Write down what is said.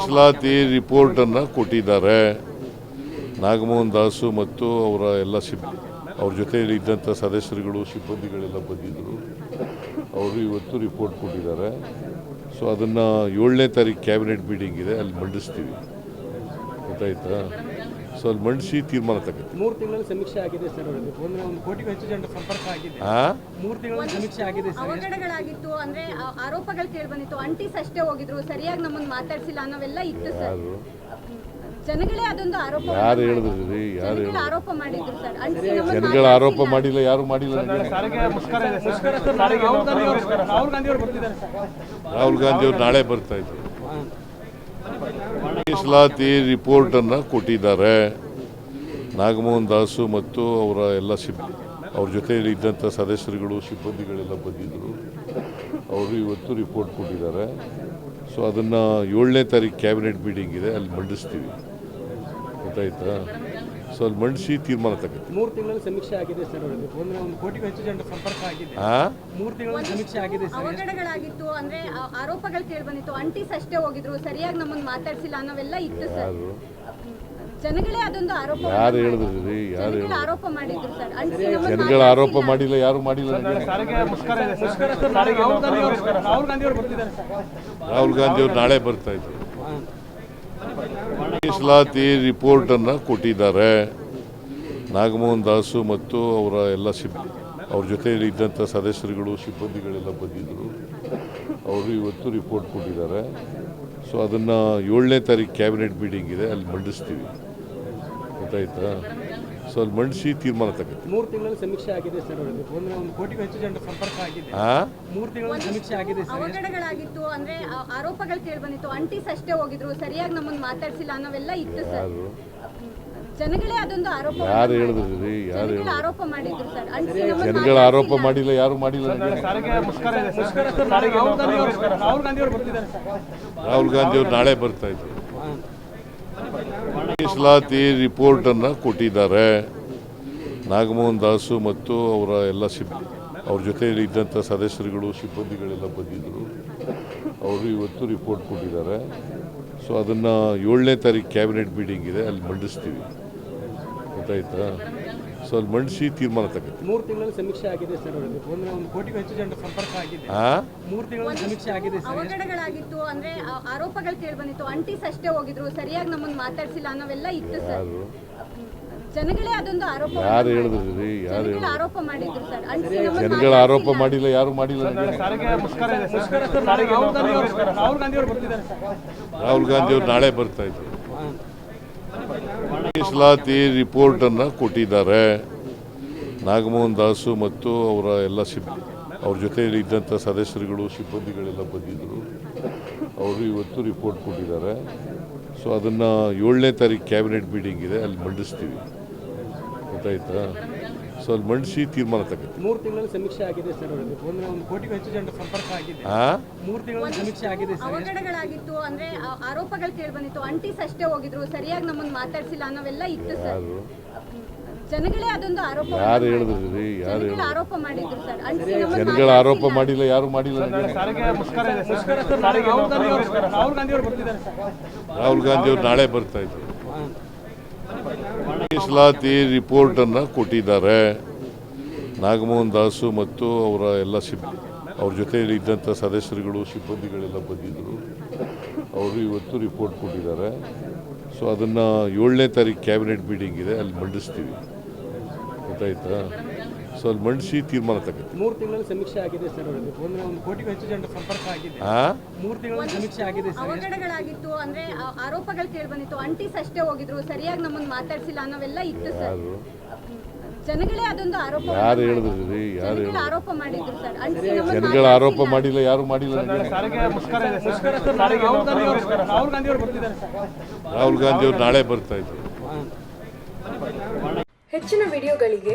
ಮೀಸಲಾತಿ ರಿಪೋರ್ಟನ್ನು ಕೊಟ್ಟಿದ್ದಾರೆ. ನಾಗಮೋಹನ್ ದಾಸು ಮತ್ತು ಅವರ ಎಲ್ಲ ಸಿಬ್, ಅವ್ರ ಜೊತೆಯಲ್ಲಿ ಇದ್ದಂಥ ಸದಸ್ಯರುಗಳು, ಸಿಬ್ಬಂದಿಗಳೆಲ್ಲ ಬಂದಿದ್ದರು ಅವರು ಇವತ್ತು ರಿಪೋರ್ಟ್ ಕೊಟ್ಟಿದ್ದಾರೆ. ಸೊ, ಅದನ್ನು ಏಳನೇ ತಾರೀಕು ಕ್ಯಾಬಿನೆಟ್ ಮೀಟಿಂಗ್ ಇದೆ, ಅಲ್ಲಿ ಮಂಡಿಸ್ತೀವಿ. ಗೊತ್ತಾಯ್ತಾ ಸೊ ಅಲ್ಲಿ ಮಂಡಿಸಿ ತೀರ್ಮಾನ ತಗೋತೀವಿ ಮೂರು ತಿಂಗಳಲ್ಲಿ ಸಮೀಕ್ಷೆ ಆಗಿದೆ ಸರ್ ಅವರಿಗೆ ಅಂದ್ರೆ ಒಂದು ಕೋಟಿಗೂ ಹೆಚ್ಚು ಜನರ ಸಂಪರ್ಕ ಆಗಿದೆ. ಹಾಂ ಮೂರು ತಿಂಗಳಲ್ಲಿ ಸಮೀಕ್ಷೆ ಆಗಿದೆ ಸರ್. ಅವಘಡಗಳಾಗಿತ್ತು. ಅಂದ್ರೆ ಆರೋಪಗಳು ಆರೋಪಗಳು ಕೇಳ್ಬಂದಿತ್ತು. ಅಂಟಿಸ್ ಅಷ್ಟೇ ಹೋಗಿದ್ರು. ಸರಿಯಾಗಿ ನಮ್ಮನ್ನ ಮಾತಾಡಿಸಿಲ್ಲ ಅನ್ನೋವೆಲ್ಲ ಇತ್ತು ಸರ್. ಜನಗಳೇ ಅದೊಂದು ಆರೋಪ ಯಾರು ಹೇಳಿದ್ರಿ? ರೀ ಯಾರು ಜನಗಳು ಆರೋಪ ಮಾಡಿದ್ರು ಸರ್. ಜನಗಳ ಆರೋಪ ಮಾಡಿಲ್ಲ ಯಾರು ಮಾಡಿಲ್ಲ ರಾಹುಲ್ ಗಾಂಧಿ ಅವರು ನಾಳೆ ಬರ್ತಾ ಇದ್ರು. ಮೀಸಲಾತಿ ರಿಪೋರ್ಟನ್ನು ಕೊಟ್ಟಿದ್ದಾರೆ. ನಾಗಮೋಹನ್ ದಾಸು ಮತ್ತು ಅವರ ಎಲ್ಲ ಸಿಬ್, ಅವ್ರ ಜೊತೆಯಲ್ಲಿ ಇದ್ದಂಥ ಸದಸ್ಯರುಗಳು, ಸಿಬ್ಬಂದಿಗಳೆಲ್ಲ ಬಂದಿದ್ದರು. ಅವರು ಇವತ್ತು ರಿಪೋರ್ಟ್ ಕೊಟ್ಟಿದ್ದಾರೆ. ಸೊ ಅದನ್ನು ಏಳನೇ ತಾರೀಕು ಕ್ಯಾಬಿನೆಟ್ ಮೀಟಿಂಗ್ ಇದೆ, ಅಲ್ಲಿ ಮಂಡಿಸ್ತೀವಿ. ಗೊತ್ತಾಯ್ತಾ ಸೊ ಅಲ್ಲಿ ಮಂಡಿಸಿ ತೀರ್ಮಾನ ತಗುತ್ತೆ ಮೂರು ತಿಂಗಳ ಸಮೀಕ್ಷೆ ಆಗಿದೆ ಸರ್ ಒಂದು ಒಂದು ಕೋಟಿಗೂ ಹೆಚ್ಚು ಜನರ ಸಂಪರ್ಕ ಆಗಿದೆ. ಹಾಂ ಮೂರು ತಿಂಗಳಲ್ಲಿ ಸಮೀಕ್ಷೆ ಆಗಿದೆ ಸರ್. ಅವಘಡಗಳಾಗಿತ್ತು. ಅಂದ್ರೆ ಆ- ಕೇಳಿ ಬಂದಿತ್ತು. ಅಂಟಿಸ್ ಅಷ್ಟೇ ಹೋಗಿದ್ರು. ಸರಿಯಾಗಿ ನಮ್ಮನ್ನು ಮಾತಾಡಿಸಿಲ್ಲ ಅನ್ನೋವೆಲ್ಲ ಇತ್ತು ಸರ್. ಜನಗಳೇ ಅದೊಂದು ಆರೋಪ ಯಾರು ಹೇಳಿದ್ರು? ರೀ ಯಾರು ಹೇಳಿದ್ರು? ಆರೋಪ ಮಾಡಿದ್ರು ಸರ್. ಅಂಟಿಸಿ ಜನಗಳ ಆರೋಪ ಮಾಡಿಲ್ಲ ಯಾರು ಮಾಡಿಲ್ಲ ರಾಹುಲ್ ಗಾಂಧಿ ಅವರು ನಾಳೆ ಬರ್ತಾ ಇದ್ರು. ಮೀಸಲಾತಿ ರಿಪೋರ್ಟನ್ನು ಕೊಟ್ಟಿದ್ದಾರೆ. ನಾಗಮೋಹನ್ ದಾಸು ಮತ್ತು ಅವರ ಎಲ್ಲ ಸಿಬ್, ಅವ್ರ ಜೊತೆಯಲ್ಲಿ ಇದ್ದಂಥ ಸದಸ್ಯರುಗಳು, ಸಿಬ್ಬಂದಿಗಳೆಲ್ಲ ಬಂದಿದ್ದರು ಅವರು ಇವತ್ತು ರಿಪೋರ್ಟ್ ಕೊಟ್ಟಿದ್ದಾರೆ. ಸೊ ಅದನ್ನು ಏಳನೇ ತಾರೀಕು ಕ್ಯಾಬಿನೆಟ್ ಮೀಟಿಂಗ್ ಇದೆ. ಅಲ್ಲಿ ಮಂಡಿಸ್ತೀವಿ. ಗೊತ್ತಾಯ್ತಾ? ಸೊ ಅಲ್ಲಿ ಮಂಡಿಸಿ ತೀರ್ಮಾನ ತಗೋತೀವಿ ಮೂರು ತಿಂಗಳಲ್ಲಿ ಸಮೀಕ್ಷೆ ಆಗಿದೆ ಸರ್ ಅವರಿಗೆ ಒಂದು ಕೋಟಿಗೂ ಹೆಚ್ಚು ಜನರ ಸಂಪರ್ಕ ಆಗಿದೆ. ಹಾಂ ಮೂರು ತಿಂಗಳಲ್ಲಿ ಸಮೀಕ್ಷೆ ಆಗಿದೆ ಸರ್. ಅವಘಡಗಳಾಗಿತ್ತು ಅಂದ್ರೆ ಆ- ಆರೋಪಗಳು ಕೇಳ್ಬಂದಿತ್ತು ಅಂಟಿಸ್ ಅಷ್ಟೇ ಹೋಗಿದ್ರು ಸರಿಯಾಗಿ ನಮ್ಮನ್ನ ಮಾತಾಡ್ಸಿಲ್ಲ ಅನ್ನೋವೆಲ್ಲ ಇತ್ತು ಸರ್. ಯಾರು? ಜನಗಳೇ ಅದೊಂದು ಆರೋಪ ಯಾರು ಹೇಳಿದ್ರಿ? ರೀ ಯಾರು ಜನಗಳು ಹೇಳಿದ್ರು? ಆರೋಪ ಮಾಡಿದ್ರು ಸರ್. ಅಂಟಿಸಿ ನಮ್ಮನ್ನ ಜನಗಳ ಆರೋಪ ಮಾಡಿಲ್ಲ ಯಾರು ಮಾಡಿಲ್ಲ ನನಗೆ. ಸಾರಿಗೆ ಮುಷ್ಕರ ಇದೆ ಸರ್. ರಾಹುಲ್ ಗಾಂಧಿ ಅವರು ರಾಹುಲ್ ಗಾಂಧಿ ಅವರು ಬರ್ತಿದ್ದಾರೆ ಸರ್. ರಾಹುಲ್ ಗಾಂಧಿ ಅವರು ನಾಳೆ ಬರ್ತಾ ಇದ್ರು. ಮೀಸಲಾತಿ ರಿಪೋರ್ಟನ್ನು ಕೊಟ್ಟಿದ್ದಾರೆ. ನಾಗಮೋಹನ್ ದಾಸು ಮತ್ತು ಅವರ ಎಲ್ಲ ಸಿಬ್, ಅವ್ರ ಜೊತೆಯಲ್ಲಿ ಇದ್ದಂಥ ಸದಸ್ಯರುಗಳು, ಸಿಬ್ಬಂದಿಗಳೆಲ್ಲ ಬಂದಿದ್ದರು. ಅವರು ಇವತ್ತು ರಿಪೋರ್ಟ್ ಕೊಟ್ಟಿದ್ದಾರೆ. ಸೊ, ಅದನ್ನು ಏಳನೇ ತಾರೀಕು ಕ್ಯಾಬಿನೆಟ್ ಮೀಟಿಂಗ್ ಇದೆ. ಅಲ್ಲಿ ಮಂಡಿಸ್ತೀವಿ. ಗೊತ್ತಾಯ್ತಾ? ಸೊ ಅಲ್ಲಿ ಮಂಡಿಸಿ ತೀರ್ಮಾನ ತಗೋತೀವಿ ಮೂರು ತಿಂಗಳಲ್ಲಿ ಸಮೀಕ್ಷೆ ಆಗಿದೆ ಸರ್ ಅಂದ್ರೆ ಒಂದು ಕೋಟಿಗೂ ಹೆಚ್ಚು ಜನರ ಸಂಪರ್ಕ ಆಗಿದೆ. ಮೂರು ತಿಂಗಳಲ್ಲಿ ಸಮೀಕ್ಷೆ ಆಗಿದೆ ಸರ್. ಅವಘಡಗಳಾಗಿತ್ತು ಅಂದ್ರೆ ಆ- ಕೇಳಿ ಬಂದಿತ್ತು. ಅಂಟಿಸ್ ಅಷ್ಟೇ ಹೋಗಿದ್ರು. ಸರಿಯಾಗಿ ನಮ್ಮನ್ನು ಮಾತಾಡ್ಸಿಲ್ಲ ಅನ್ನೋವೆಲ್ಲ ಇತ್ತು ಸರ್. ಜನಗಳೇ ಅದೊಂದು ಆರೋಪ ಯಾರು ಹೇಳಿದ್ರಿ? ರೀ ಯಾರು ಆರೋಪ ಮಾಡಿದ್ರು ಸರ್. ಅಂಟಿಸಿ ಜನಗಳ ಆರೋಪ ಮಾಡಿಲ್ಲ ಯಾರು ಮಾಡಿಲ್ಲ ರಾಹುಲ್ ಗಾಂಧಿ ಅವರು ನಾಳೆ ಬರ್ತಾ ಇದ್ರು. ಮೀಸಲಾತಿ ರಿಪೋರ್ಟನ್ನು ಕೊಟ್ಟಿದ್ದಾರೆ. ನಾಗಮೋಹನ್ ದಾಸು ಮತ್ತು ಅವರ ಎಲ್ಲ ಸಿಬ್, ಅವ್ರ ಜೊತೆಯಲ್ಲಿ ಇದ್ದಂಥ ಸದಸ್ಯರುಗಳು, ಸಿಬ್ಬಂದಿಗಳೆಲ್ಲ ಬಂದಿದ್ದರು. ಅವರು ಇವತ್ತು ರಿಪೋರ್ಟ್ ಕೊಟ್ಟಿದ್ದಾರೆ. ಸೊ, ಅದನ್ನು ಏಳನೇ ತಾರೀಕು ಕ್ಯಾಬಿನೆಟ್ ಮೀಟಿಂಗ್ ಇದೆ. ಅಲ್ಲಿ ಮಂಡಿಸ್ತೀವಿ. ಗೊತ್ತಾಯ್ತಾ? ಸೊ ಅಲ್ಲಿ ಮಂಡಿಸಿ ತೀರ್ಮಾನ ತಗೋತೀವಿ ಮೂರು ತಿಂಗಳಲ್ಲಿ ಸಮೀಕ್ಷೆ ಆಗಿದೆ ಸರ್ ಅಂದ್ರೆ ಒಂದು ಕೋಟಿಗೂ ಹೆಚ್ಚು ಜನರ ಸಂಪರ್ಕ ಆಗಿದೆ. ಹಾಂ? ಮೂರು ತಿಂಗಳಲ್ಲಿ ಸಮೀಕ್ಷೆ ಆಗಿದೆ ಸರ್. ಅವಘಡಗಳಾಗಿತ್ತು ಅಂದ್ರೆ ಆ- ಆರೋಪಗಳು ಕೇಳ್ಬಂದಿತ್ತು ಅಂಟಿಸ್ ಅಷ್ಟೇ ಹೋಗಿದ್ರು. ಸರಿಯಾಗಿ ನಮ್ಮನ್ನ ಮಾತಾಡ್ಸಿಲ್ಲ ಅನ್ನೋವೆಲ್ಲ ಇತ್ತು ಸರ್. ಯಾರು? ಜನಗಳೇ ಅದೊಂದು ಆರೋಪ ಯಾರು ಹೇಳಿದ್ರು? ರೀ ಯಾರು ಜನಗಳು ಹೇಳಿದ್ರು? ಆರೋಪ ಮಾಡಿದ್ರು ಸರ್. ಅಂಟಿಸಿ ನಮ್ಮನ್ನ ಜನಗಳ ಆರೋಪ ಮಾಡಿಲ್ಲ ಯಾರು ಮಾಡಿಲ್ಲ ನನಗೆ. ರಾಹುಲ್ ಗಾಂಧಿ ಅವರು ಬರ್ತಿದ್ದಾರೆ ಸರ್. ರಾಹುಲ್ ಗಾಂಧಿ ಅವರು ನಾಳೆ ಬರ್ತಾ ಇದ್ರು. ಮೀಸಲಾತಿ ರಿಪೋರ್ಟನ್ನು ಕೊಟ್ಟಿದ್ದಾರೆ. ನಾಗಮೋಹನ್ ದಾಸು ಮತ್ತು ಅವರ ಎಲ್ಲ ಸಿಬ್, ಅವ್ರ ಜೊತೆಯಲ್ಲಿ ಇದ್ದಂಥ ಸದಸ್ಯರುಗಳು, ಸಿಬ್ಬಂದಿಗಳೆಲ್ಲ ಬಂದಿದ್ದರು ಅವರು ಇವತ್ತು ರಿಪೋರ್ಟ್ ಕೊಟ್ಟಿದ್ದಾರೆ. ಸೊ, ಅದನ್ನು ಏಳನೇ ತಾರೀಕು ಕ್ಯಾಬಿನೆಟ್ ಮೀಟಿಂಗ್ ಇದೆ. ಅಲ್ಲಿ ಮಂಡಿಸ್ತೀವಿ. ಗೊತ್ತಾಯ್ತಾ? ಸೊ ಅಲ್ಲಿ ಮಂಡಿಸಿ ತೀರ್ಮಾನ ತಗೋತೀವಿ. ಮೂರು ತಿಂಗಳಲ್ಲಿ ಸಮೀಕ್ಷೆ ಆಗಿದೆ ಸರ್ ಅಂದ್ರೆ ಒಂದು ಕೋಟಿಗೂ ಹೆಚ್ಚು ಜನರ ಸಂಪರ್ಕ ಆಗಿದೆ. ಹಾಂ ಮೂರು ತಿಂಗಳಲ್ಲಿ ಸಮೀಕ್ಷೆ ಆಗಿದೆ ಸರ್. ಅವಘಡಗಳಾಗಿತ್ತು. ಅಂದ್ರೆ ಆ- ಆರೋಪಗಳು ಕೇಳ್ಬಂದಿತ್ತು. ಅಂಟಿಸ್ ಅಷ್ಟೇ ಹೋಗಿದ್ರು. ಸರಿಯಾಗಿ ನಮ್ಮನ್ನ ಮಾತಾಡಿಸಿಲ್ಲ ಅನ್ನೋವೆಲ್ಲ ಇತ್ತು ಸರ್. ಜನಗಳೇ ಅದೊಂದು ಆರೋಪ ಯಾರು ಹೇಳಿದ್ರಿ? ಯಾರು ಜನಗಳು ಆರೋಪ ಮಾಡಿದ್ರು ಸರ್. ಜನಗಳ ಆರೋಪ ಮಾಡಿಲ್ಲ ಯಾರು ಮಾಡಿಲ್ಲ ರಾಹುಲ್ ಗಾಂಧಿ ಅವರು ನಾಳೆ ಬರ್ತಾ ಇದ್ರು. ಹೆಚ್ಚಿನ ವಿಡಿಯೋಗಳಿಗೆ